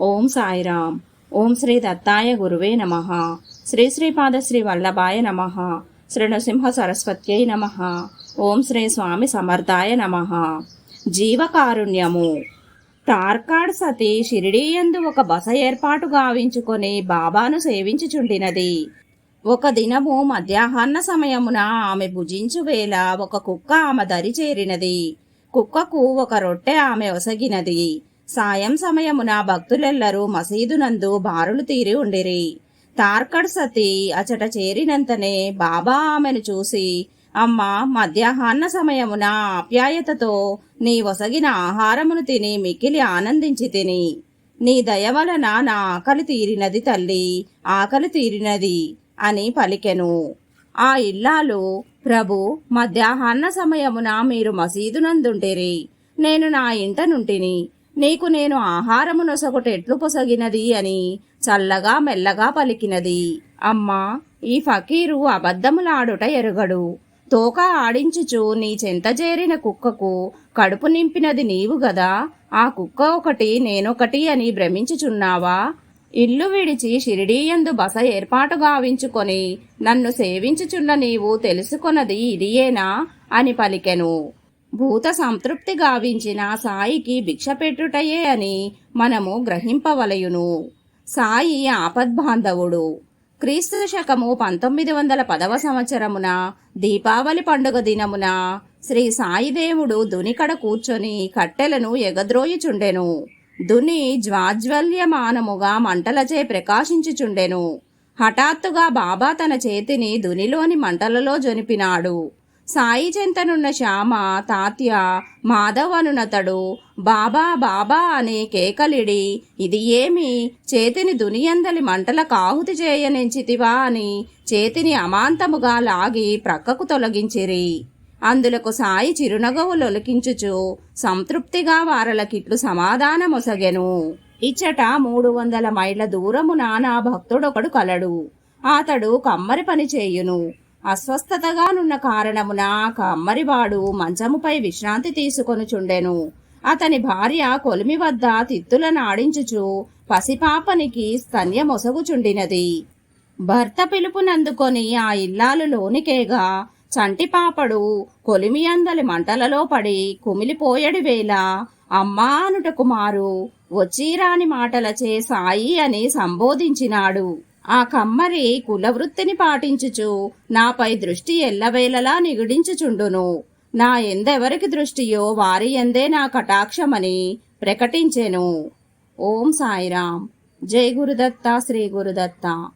ఓం సాయిరామ్. ఓం శ్రీ దత్తాయ గురువే నమ. శ్రీ శ్రీపాద శ్రీ వల్లభాయ నమ. శ్రీ నృసింహ సరస్వత్యై నమ. ఓం శ్రీ స్వామి సమర్థాయ నమ. జీవకారుణ్యము. టార్కాడ్ సతి షిరిడీయందు ఒక బస ఏర్పాటు గావించుకొని బాబాను సేవించుచుండినది. ఒక దినము మధ్యాహ్న సమయమున ఆమె భుజించు వేళ ఒక కుక్క ఆమె దరి చేరినది. కుక్కకు ఒక రొట్టె ఆమె ఒసగినది. సాయం సమయమున భక్తులెల్లరూ మసీదునందు బారులు తీరి ఉండిరి. తార్కడ్ సతి అచట చేరినంతనే బాబా ఆమెను చూసి అమ్మ మధ్యాహ్న సమయమున ఆప్యాయతతో నీ ఒసగిన ఆహారమును తిని మికిలి ఆనందించి తిని. నీ దయ వలన నా ఆకలి తీరినది తల్లి ఆకలి తీరినది అని పలికెను. ఆ ఇల్లాలు ప్రభు మధ్యాహ్న సమయమున మీరు మసీదునందుంటిరి. నేను నా ఇంట నుంటిని. నీకు నేను ఆహారము నొసగొట ఎట్లు పొసగినది అని చల్లగా మెల్లగా పలికినది. అమ్మా ఈ ఫకీరు అబద్ధములాడుట ఎరుగడు. తోక ఆడించుచు నీ చెంత చేరిన కుక్కకు కడుపు నింపినది నీవు గదా? ఆ కుక్క ఒకటి నేనొకటి అని భ్రమించుచున్నావా? ఇల్లు విడిచి షిరిడీయందు బస ఏర్పాటు గావించుకొని నన్ను సేవించుచున్న నీవు తెలుసుకొనది ఇదియేనా అని పలికెను. భూత సంతృప్తి గావించిన సాయికి భిక్ష పెట్టుటయే అని మనము గ్రహింపవలయును. సాయి ఆపద్బాంధవుడు. క్రీస్తు శకము పంతొమ్మిది వందల పదవ సంవత్సరమున దీపావళి పండుగ దినమున శ్రీ సాయిదేవుడు దునికడ కూర్చొని కట్టెలను ఎగద్రోయుచుండెను. దుని జ్వాజ్వల్యమానముగా మంటలచే ప్రకాశించుచుండెను. హఠాత్తుగా బాబా తన చేతిని దునిలోని మంటలలో జొనిపినాడు. సాయి చెంతనున్న శ్యామ తాత్య మాధవనునతడు బాబా బాబా అనే కేకలిడి ఇది ఏమి? చేతిని దునియందలి మంటల కాహుతి చేయనించితివా అని చేతిని అమాంతముగా లాగి ప్రక్కకు తొలగించిరి. అందులకు సాయి చిరునగవులొలికించుచు సంతృప్తిగా వారలకిట్లు సమాధానమొసగెను. ఇచ్చట మూడు వందల మైళ్ళ దూరము నానా భక్తుడొకడు కలడు. అతడు కమ్మరి పని చేయును. అస్వస్థతగానున్న కారణమున కమ్మరివాడు మంచముపై విశ్రాంతి తీసుకొనుచుండెను. అతని భార్య కొలిమి వద్ద తిత్తులను ఆడించుచు పసిపాపనికి స్తన్యమొసగుచుండినది. భర్త పిలుపునందుకొని ఆ ఇల్లాలు లోనికేగా చంటిపాపడు కొలిమియందలి మంటలలో పడి కుమిలిపోయడి వేళ అమ్మా అనుట కుమారు వచ్చిరాని మాటలచే సాయి అని సంబోధించినాడు. ఆ కమ్మరి కులవృత్తిని పాటించుచు నాపై దృష్టి ఎల్లవేళలా నిగుడించుచుండును. నా ఎందెవరికి దృష్టియో వారి ఎందే నా కటాక్షమని ప్రకటించెను. ఓం సాయిరాం జై గురుదత్త శ్రీ గురుదత్త.